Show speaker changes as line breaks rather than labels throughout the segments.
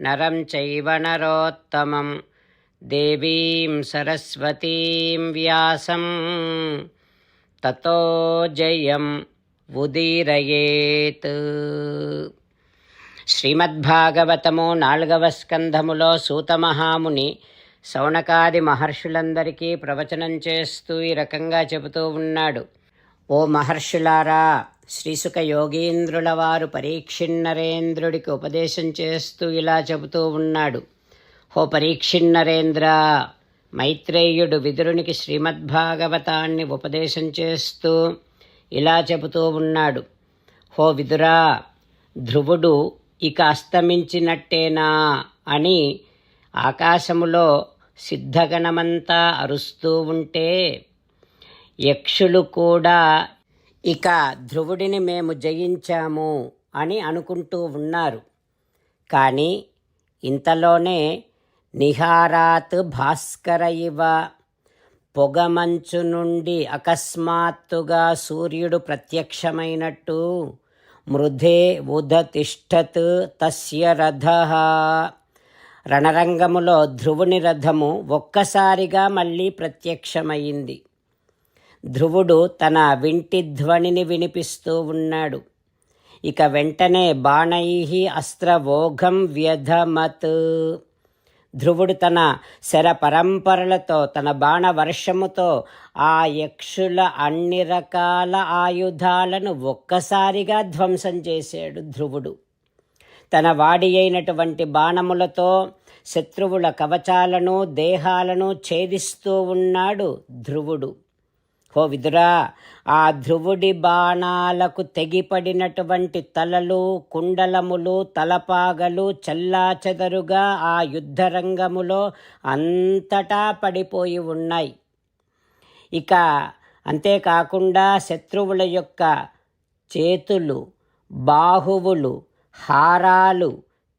నరం చైవ నరోత్తమం. దేవీం సరస్వతీం వ్యాసం. తతో జయం ఉదీరయేత్. శ్రీమద్భాగవతము నాలుగవ స్కంధములో సూతమహాముని సౌనకాది మహర్షులందరికీ ప్రవచనం చేస్తూ ఈ రకంగా చెబుతూ ఉన్నాడు. ఓ మహర్షులారా శ్రీసుక యోగీంద్రుల వారు పరీక్షిన్నరేంద్రుడికి ఉపదేశం చేస్తూ ఇలా చెబుతూ ఉన్నాడు. హో పరీక్షిన్నరేంద్ర మైత్రేయుడు విదురునికి శ్రీమద్భాగవతాన్ని ఉపదేశం చేస్తూ ఇలా చెబుతూ ఉన్నాడు. హో విదురా ధ్రువుడు ఇక అస్తమించినట్టేనా అని ఆకాశములో సిద్ధగణమంతా అరుస్తూ ఉంటే యక్షులు కూడా ఇక ధ్రువుడిని మేము జయించాము అని అనుకుంటూ ఉన్నారు. కానీ ఇంతలోనే నిహారాత్ భాస్కర ఇవ పొగమంచు నుండి అకస్మాత్తుగా సూర్యుడు ప్రత్యక్షమైనట్టు మృధే ఉదతిష్టత్ తస్య రథ. రణరంగములో ధ్రువుని రథము ఒక్కసారిగా మళ్ళీ ప్రత్యక్షమైంది. ధ్రువుడు తన వింటి ధ్వనిని వినిపిస్తూ ఉన్నాడు. ఇక వెంటనే బాణై అస్త్రవోఘం వ్యధమత్. ధ్రువుడు తన శర పరంపరలతో తన బాణ వర్షముతో ఆ యక్షుల అన్ని రకాల ఆయుధాలను ఒక్కసారిగా ధ్వంసం చేశాడు ధ్రువుడు. తన వాడి అయినటువంటి బాణములతో శత్రువుల కవచాలను దేహాలను ఛేదిస్తూ ఉన్నాడు ధ్రువుడు. ఓ విదురా ఆ ధ్రువుడి బాణాలకు తెగిపడినటువంటి తలలు కుండలములు తలపాగలు చెల్లాచెదరుగా ఆ యుద్ధరంగములో అంతటా పడిపోయి ఉన్నాయి. ఇక అంతేకాకుండా శత్రువుల యొక్క చేతులు బాహువులు హారాలు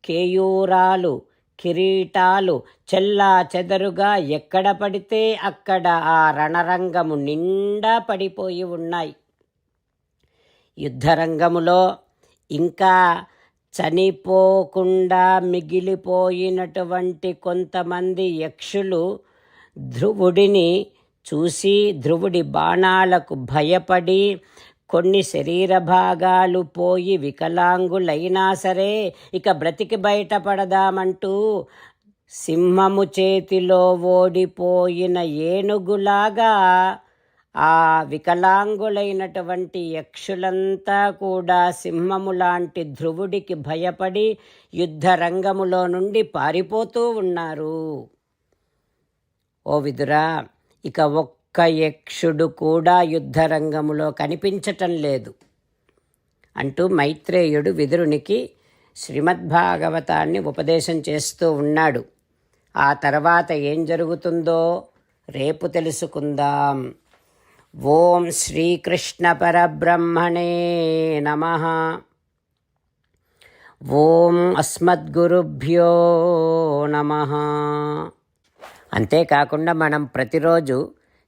కేయూరాలు కిరీటాలు చెల్లా చెదరుగా ఎక్కడ పడితే అక్కడ ఆ రణరంగము నిండా పడిపోయి ఉన్నాయి. యుద్ధరంగములో ఇంకా చనిపోకుండా మిగిలిపోయినటువంటి కొంతమంది యక్షులు ధ్రువుడిని చూసి ధ్రువుడి బాణాలకు భయపడి కొన్ని శరీర భాగాలు పోయి వికలాంగులైనా సరే ఇక బ్రతికి బయటపడదామంటూ సింహము చేతిలో ఓడిపోయిన ఏనుగులాగా ఆ వికలాంగులైనటువంటి యక్షులంతా కూడా సింహము లాంటి ధ్రువుడికి భయపడి యుద్ధ రంగములో నుండి పారిపోతూ ఉన్నారు. ఓ విదురా ఇక ఒక్క యక్షుడు కూడా యుద్ధరంగములో కనిపించటం లేదు. అంటూ మైత్రేయుడు విదురునికి శ్రీమద్భాగవతాన్ని ఉపదేశం చేస్తూ ఉన్నాడు. ఆ తర్వాత ఏం జరుగుతుందో రేపు తెలుసుకుందాం. ఓం శ్రీకృష్ణ పరబ్రహ్మణే నమ. ఓం అస్మద్గురుభ్యో నమ. అంతేకాకుండా మనం ప్రతిరోజు